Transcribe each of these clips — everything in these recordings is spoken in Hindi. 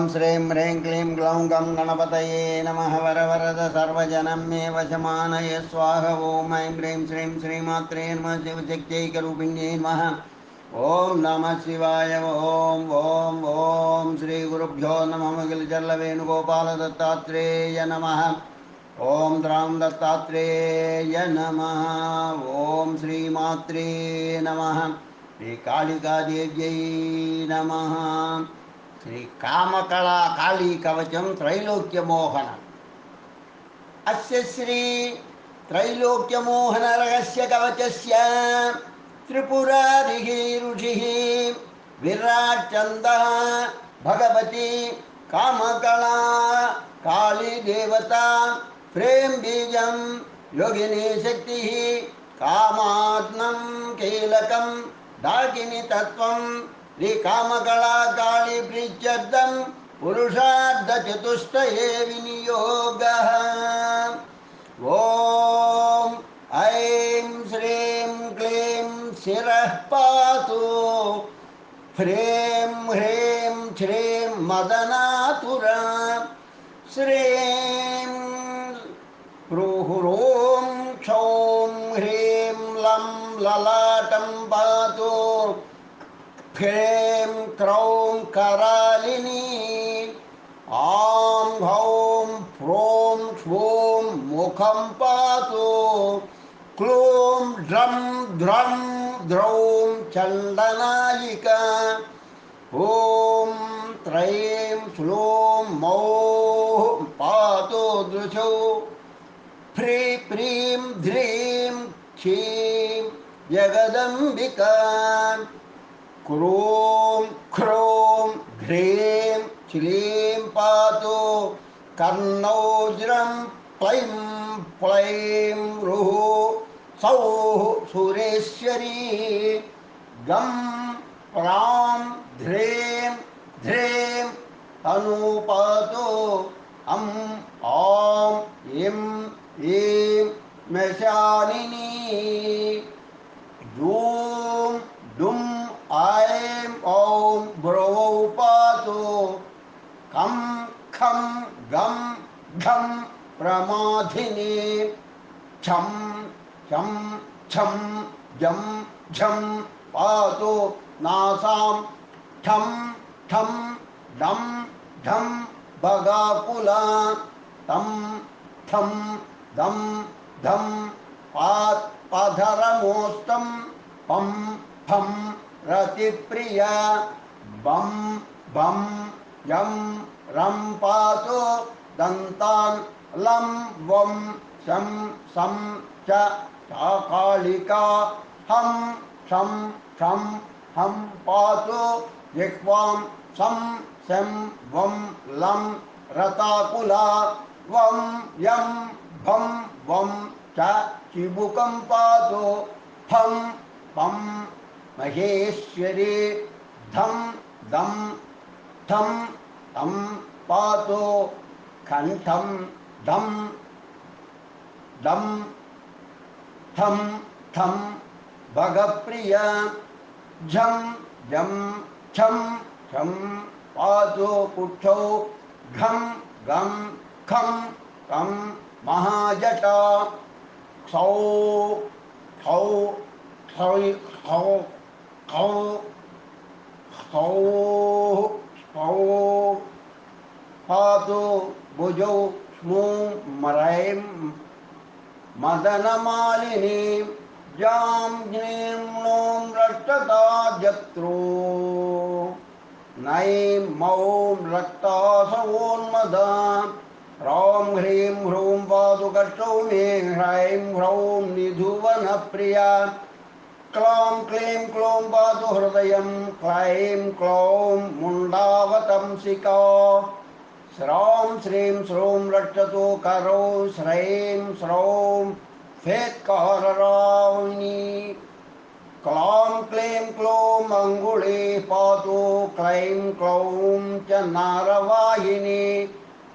ॐ श्रीं ह्रीं क्लीं ग्लौं गं गणपतये नमः वरवरद सर्वजनं मे वशमानय स्वाह ॐ ऐं ह्रीं श्रीं श्रीमात्रे नमः शिवशक्त्यैकरूपिण्यै नमः ॐ नमः शिवाय ॐ ॐ ॐ श्रीगुरुभ्यो नमः अखिलचल्लवेणुगोपालदत्तात्रेय नमः ॐ द्रां दत्तात्रेय नमः ॐ श्रीमात्रे नमः श्रीकालिकादेव्यै नमः श्रीकामकला कालीकवचं त्रैलोक्यमोहनम्। अस्य श्री त्रैलोक्यमोहनरहस्य कवचस्य त्रिपुरादिः ऋषिः विराट्चन्दः भगवती, कामकला, कालीदेवता, प्रेम बीजं, योगिनी शक्तिः, कामात्मं कीलकं डाकिनी श्रीकामकला काली प्रीत्यर्थं पुरुषार्थचतुष्टये विनियोगः। ॐ ऐं श्रीं क्लीं शिरः पातु ह्रीं लं ह्रीं क्रौं करालिनी, आं हौं फ्रों श्वों मुखं पातु, क्लूं ड्रं ध्रं द्रौं चण्डनायिका ॐ त्रैं श्लूं मौः पातु दृशौ फ्री प्रीं ध्रीं क्षीं जगदम्बिका। क्रों ख्रों घ्रीं श्लीं पातु कर्णौज्रं क्लैं प्लैं रुः, सौः सुरेश्वरी, गं, प्रां, ध्रीं ध्रीं, तनुपातु अं आं। पातु नासां ठं ठं, डं, ढं, बगाकुला, तं, ठं, दं, धं, पात् पाधरमोष्टं पं, फं, रतिप्रिया, बं बं, यं, रं, पातु, दन्तान्, लं, वं, शं, सं, च कालिका हं, शं शं हं पातु जिह्वां सं शं वं लं रताकुला वं यं भं वं च चिबुकं पातु फं पं महेश्वरी धं दं ठं तं पातु कण्ठं दं दं ठं ठं भगप्रिया झं जं, छं छं पातु कुक्षौ घं, गं, खं, कं, महाजटा क्षौ क्षौ क्षौ क्षौ खौ खौ खौ पातु भुजौ, स्मूं, मरैं, मदनमालिनी जां ज्ञीं णों रक्तदा जत्रो। नैं मौं रक्तासवोन्मदा ह्रौं ह्रीं ह्रूं पातु कष्टौ मे ह्रैं ह्रौं निधुवनप्रिया। क्लौं क्लीं क्लौं पातु हृदयं क्लैं क्लौं मुण्डावतंसिका श्रौं श्रीं श्रूं रक्षतु करौ श्रैं श्रौं फेत्काररावणि। क्लौं क्लीं क्लौं अङ्गुळे पातु क्लैं क्लौं च नारवाहिनी।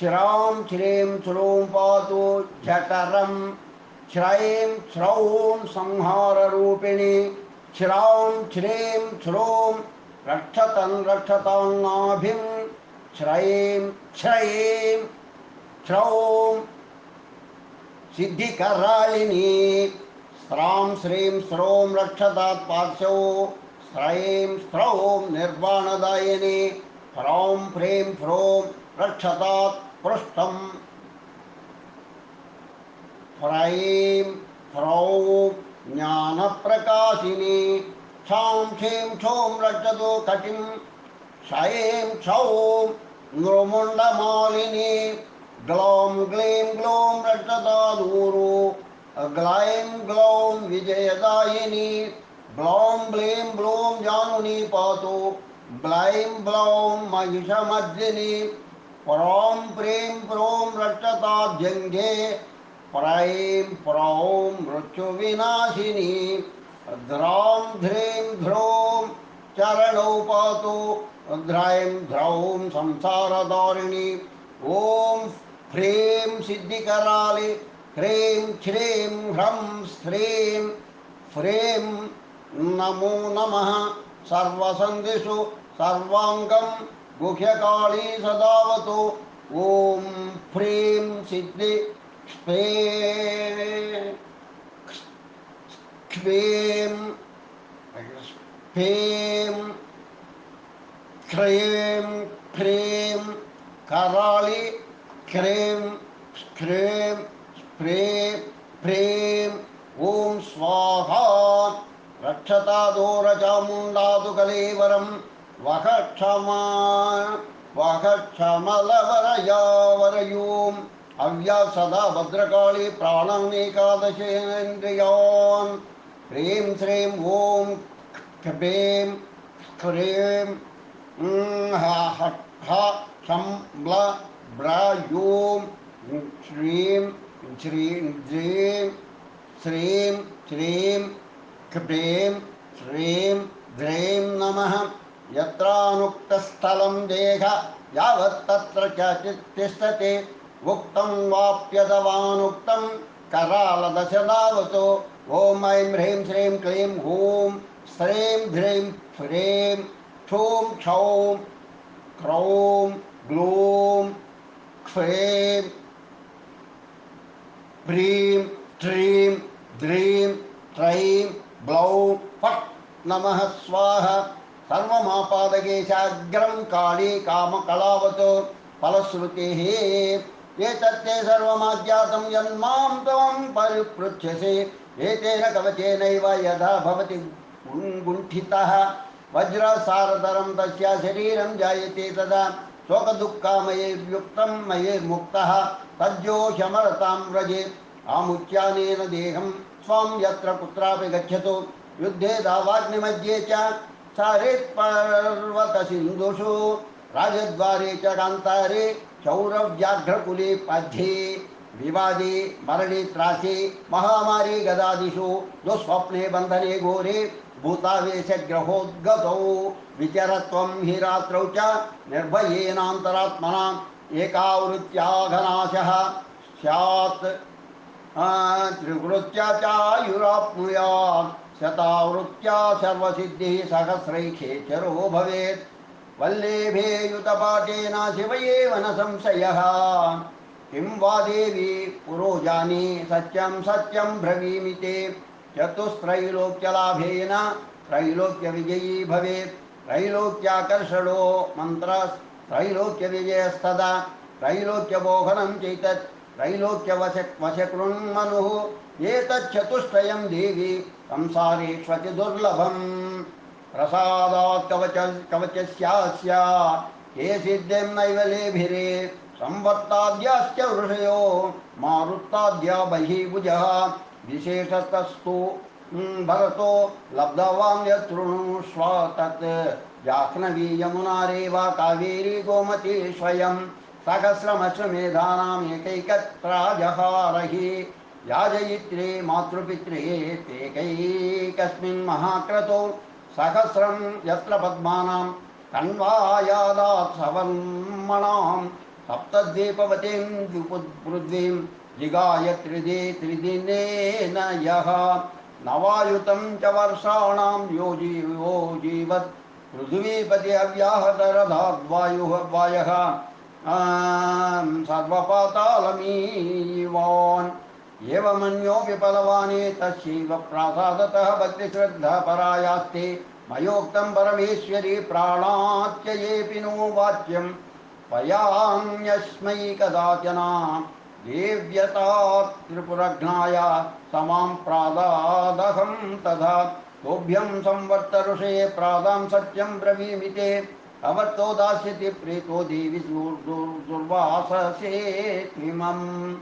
श्रौं श्रीं श्रूं पातु जठरं श्रैं श्रौं संहाररूपिणी। श्रौं श्रीं श्रूं रक्षतं रक्षतान्नाभिं श्रयीं श्रयीं श्रौं सिद्धिकराळिनी स्रां श्रीं स्रों रक्षतात् पार्श्वौ स्रयीं स्त्रौं निर्वाणदायिनी ह्रौं फ्रीं फ्रों रक्षतात् पृष्ठम् ह्रैं ह्रौं ज्ञानप्रकाशिनी क्षां क्षीं क्षौं रक्षतो कटिं क्षयीं क्षौं नृमुण्डमालिनी, ग्लौं ग्लीं ग्लौं रक्षतादूरु। ग्लैं ग्लौं विजयदायिनी ग्लौं ब्लीं ब्लूं जानुनी पातु, ब्लैं ब्लौं महिषमर्दिनी प्रौं प्रीं प्रों रक्षताभ्यङ्गे प्रैं प्रौं मृत्युविनाशिनी, द्रां ध्रीं ध्रौं चरणौ पातु ध्रैं ध्रौं संसारदारिणी, ॐ ह्रीं सिद्धिकरालि ह्रीं श्रीं ह्रं श्रीं फ्रीं नमो नमः। सर्वसन्धिषु, सर्वाङ्गं गुह्यकाळी सदावतु। ॐ फ्रीं सिद्धि क्ष्वीं स्फीं ह्रीं ह्रीं कराळि ह्रीं ह्रीं स्प्रे प्रें ॐ स्वाहा रक्षतादोरचामुण्डातु कलेवरं वह क्षमा वह क्षमलवरयावरयूं अव्या सदा भद्रकाळी प्राणमेकादशेन्द्रियान् ह्रीं श्रीं ॐ क्रीं ह्रीं ह शं ब्ल ब्र श्रीं ज्रीं श्रीं श्रीं क्रीं श्रीं द्रीं नमः यत्रानुक्तस्थलं देह यावत् तत्र च तिष्ठति उक्तं वाप्यथवानुक्तं करालदशदावतु ॐ ऐं ह्रीं श्रीं क्लीं हूँ श्रीं ध्रीं फ्रीं क्षूं क्षौं क्रौं ग्लूं क्ष्रीं ह्रीं श्रीं द्रीं त्रैं ब्लौं, फट्, नमः, स्वाहा, सर्वमापादकेशाग्रं काली कामकलावत्, फलश्रुतिः। एतत्ते सर्वमाज्ञातं यन्मां त्वं परिपृच्छसि। एतेन कवचेनैव यथा भवति गुण्ठितः वज्रसारतरं तस्य शरीरं जायते तदा शोकदुःखामयैर्युक्तं मयैर्मुक्तः तज्जोषमरतां व्रजेत् आमुच्यानेन देहं स्वं यत्र कुत्रापि गच्छतु। युद्धे दावाग्निमध्ये च सारेत्पर्वतसिन्धुषु। राजद्वारे च कान्तारे चौरव्याघ्रकुले पाध्ये विवादे, मरणे त्रासे, महामारी गदादिषु। दुःस्वप्ने बन्धने घोरे, भूतावेशग्रहोद्गतौ। विचरत्वं हि रात्रौ च निर्भयेनान्तरात्मना। एकावृत्याघनाशः। स्यात्। त्रिवृत्या चायुराप्नुयात् शतावृत्या सर्वसिद्धिः सहस्रैखेचरो भवेत्। वल्लेभे युतपाठेन शिव एव न संशयः किं वा देवी पुरोजानि सत्यं सत्यं ब्रवीमि ते। चतुस्त्रैलोक्यलाभेन त्रैलोक्यविजयी भवेत्। त्रैलोक्याकर्षणो मन्त्रः त्रैलोक्यविजयस्तदा त्रैलोक्यमोहनं चैतत् त्रैलोक्यवश वशकृन्मनुः एतच्चतुष्टयं देवी संसारेष्वति दुर्लभम्। प्रसादात् कवच कवचस्यास्य के सिद्धिं नैव लेभिरे संवर्ताद्याश्च ऋषयो, मारुत्ताद्या बहिर्भुजः, विशेषतस्तु हम्म, भरतो लब्धवान् यतृणुष्व तत् जाह्नवी यमुना रेवा कावेरी गोमती स्वयं। सहस्रमश्वमेधानाम् एकैकत्रा जहारहि याजयित्रे मातृपित्रे तेकैकस्मिन् महाक्रतो। सहस्रं यत्र पद्मानां कण्वायादात् सवर्मणां सप्तद्वीपवतीं द्विपुपृथ्वीं जिगाय त्रिदे त्रिदिनेन यः। नवायुतं च वर्षाणां योजी योजीवत् पृथिवीपति अव्याहतरधाद्वायुः वायः सर्वपातालमीवान्। एवमन्योऽपि बलवाने तस्यैव प्रासादतः भक्तिश्रद्धापरायास्ते। मयोक्तं परमेश्वरी प्राणात्ययेऽपि नो वाच्यं पयाम्यस्मै कदाचन। देव्यता समां प्रादादहं तथा तोभ्यं संवर्तरुषे प्रादां सत्यं ब्रवीमि ते अवर्तो दास्यति प्रीतो देवि दुर्वाससे त्विमम्।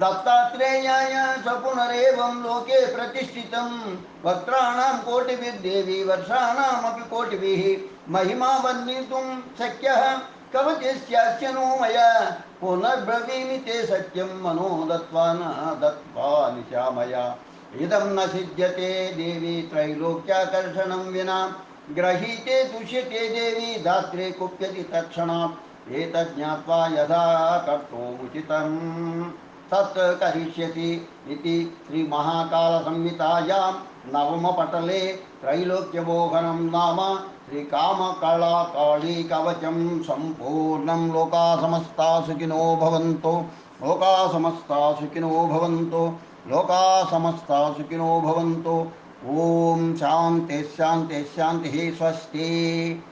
दत्तात्रेयाय स पुनरेवं लोके प्रतिष्ठितं। वक्त्राणां कोटिभिर्देवी वर्षाणामपि कोटिभिः। महिमा वर्णितुं शक्यः। कवचस्यास्य नो मया। पुनर्ब्रवीमि ते सत्यं मनो दत्वा न दत्त्वा निशामया। इदं न सिद्ध्यते देवी त्रैलोक्याकर्षणं विना। ग्रहीते तुष्यते देवी दात्रे कुप्यति तत्क्षणात्। एतत् ज्ञात्वा यथा कर्तुमुचितम्। तत् करिष्यति इति श्रीमहाकालसंहितायां नवमपटले त्रैलोक्यमोहनं नाम श्रीकामकलाकाळी कवचं सम्पूर्णं लोका समस्ता सुखिनो भवन्तु। लोका समस्ता सुखिनो भवन्तु। लोका समस्ता सुखिनो भवन्तु। ॐ शान्तिः शान्तिः स्वस्ति।